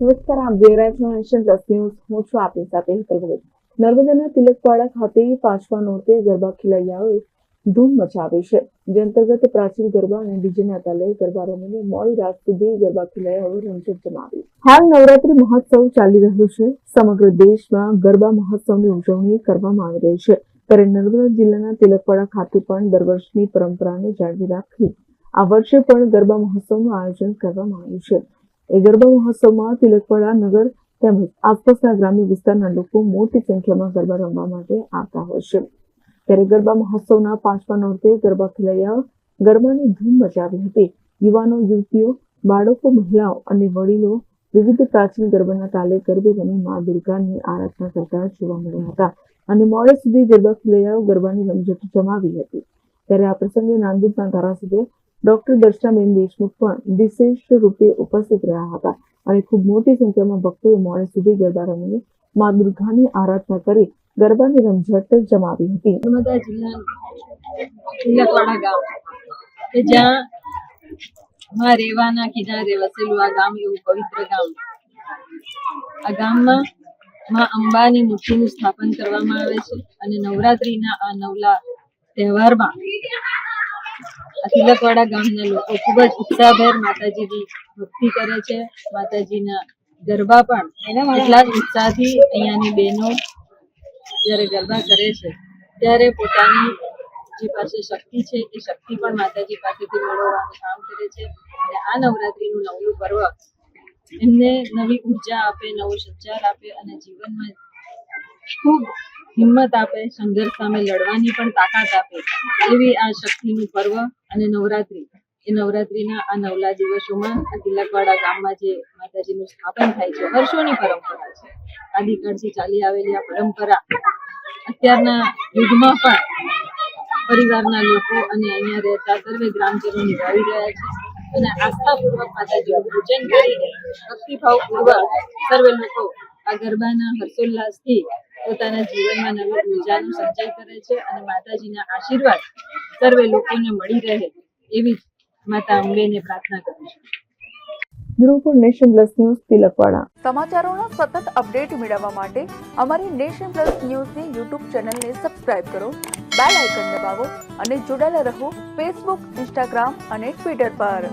નમસ્કાર, આપ જોઈ રહ્યા છો નેશન પ્લસ ન્યૂઝ. હું છું આપની સાથે હેતલ ભગત. નર્મદાના તિલકવાડા ખાતે પાંચમા નોરતે ગરબા ખેલૈયાઓએ ધૂમ મચાવી છે. જે અંતર્ગત પ્રાચીન ગરબા અને ડીજેના તાલે ગરબા રમીને મોડી રાત સુધી ગરબા ખેલૈયાઓએ રમઝટ જમાવી. હાલ નવરાત્રી મહોત્સવ ચાલી રહ્યો છે. સમગ્ર દેશમાં ગરબા મહોત્સવની ઉજવણી કરવામાં આવી રહી છે. ત્યારે નર્મદા જિલ્લાના તિલકવાડા ખાતે પણ દર વર્ષની પરંપરાને જાળવી રાખી આ વર્ષે પણ ગરબા મહોત્સવનું આયોજન કરવામાં આવ્યું છે. ગરબા મહોત્સવમાં તિલકવાડા નગર તેમજ આસપાસના ગ્રામ્ય વિસ્તારના લોકો મોટી સંખ્યામાં ગરબા રમવા માટે આવતા હોય છે. ત્યારે ગરબા મહોત્સવના પાંચમા નોરતે ગરબા ખેલૈયાઓ ગરબાની ધૂમ મચાવી હતી. યુવાનો, યુવતીઓ, બાળકો, મહિલાઓ અને વડીલો વિવિધ પ્રાચીન ગરબાના તાલે ગરબે રમી મા દુર્ગાની આરાધના કરતા જોવા મળ્યા હતા અને મોડે સુધી ગરબા ખેલૈયાઓ ગરબાની રમઝટ જમાવી હતી. ત્યારે આ પ્રસંગે નાંદુરના ધારાસભ્ય ડોક્ટર દર્શનાબેન દેશમુખ પણ વિશેષ રૂપે ઉપસ્થિત રહ્યા હતા અને ખૂબ મોટી સંખ્યામાં ભક્તોએ મોડે સુધી ગરબા રમીને મા દુર્ગાની આરાધના કરી ગરબાની રમઝટ જમાવી હતી. નર્મદા જિલ્લાનું ગામ કે જ્યાં માં રેવાના કિનારે વસેલું આ ગામ એવું પવિત્ર ગામ. આ ગામમાં માં અંબાની મૂર્તિનું સ્થાપન કરવામાં આવે છે અને નવરાત્રીના આ નવલા તહેવારમાં તિલકવાડા ગામના લોકો ખૂબ જ ઉત્સાહભેર માતાજીની ભક્તિ કરે છે. માતાજીના ગરબા પણ એટલા જ ઉત્સાહથી અહીંયાની બહેનો જ્યારે ગરબા કરે છે, ત્યારે પોતાની જે પાસે શક્તિ છે, એ શક્તિ પણ માતાજી પાસેથી મેળવવાનું કામ કરે છે. અને આ નવરાત્રીનું નવલું પર્વ એમને નવી ઊર્જા આપે, નવો સંચાર આપે અને જીવનમાં ખૂબ હિંમત આપે, સંઘર્ષ સામે લડવાની પણ તાકાત આપે. એવી આ શક્તિનું પર્વ અને નવરાત્રી. એ નવરાત્રીના આ નવલા દિવસોમાં આ તિલકવાડા ગામમાં જે માતાજીનું સ્થાપન થાય છે, વર્ષોની પરંપરા છે. આદિકાળથી ચાલી આવેલી આ પરંપરા અત્યારના યુગમાં પણ પરિવારના લોકો અને અહીંયા રહેતા સર્વે ગ્રામજનો નિભાવી રહ્યા છે અને આસ્થાપૂર્વક માતાજીનું પૂજન કરીને ભક્તિભાવપૂર્વક સર્વે લોકો આ ગરબાના હર્ષોલ્લાસથી પોતાના જીવનમાં નવી ઉર્જાનો સંચય કરે છે અને માતાજીના આશીર્વાદ સર્વે લોકોને મળી રહે એવી જ માતા અંબેને પ્રાર્થના કરું છું. ગુરુકુળ નેશન પ્લસ ન્યૂઝ તિલકવાડા. સમાચારોના સતત અપડેટ મેળવવા માટે અમારી નેશન પ્લસ ન્યૂઝની યુટ્યુબ ચેનલને સબસ્ક્રાઇબ કરો બેલ આઇકન દબાવો અને જોડાયેલા રહો ફેસબુક ઇન્સ્ટાગ્રામ અને ટ્વિટર પર.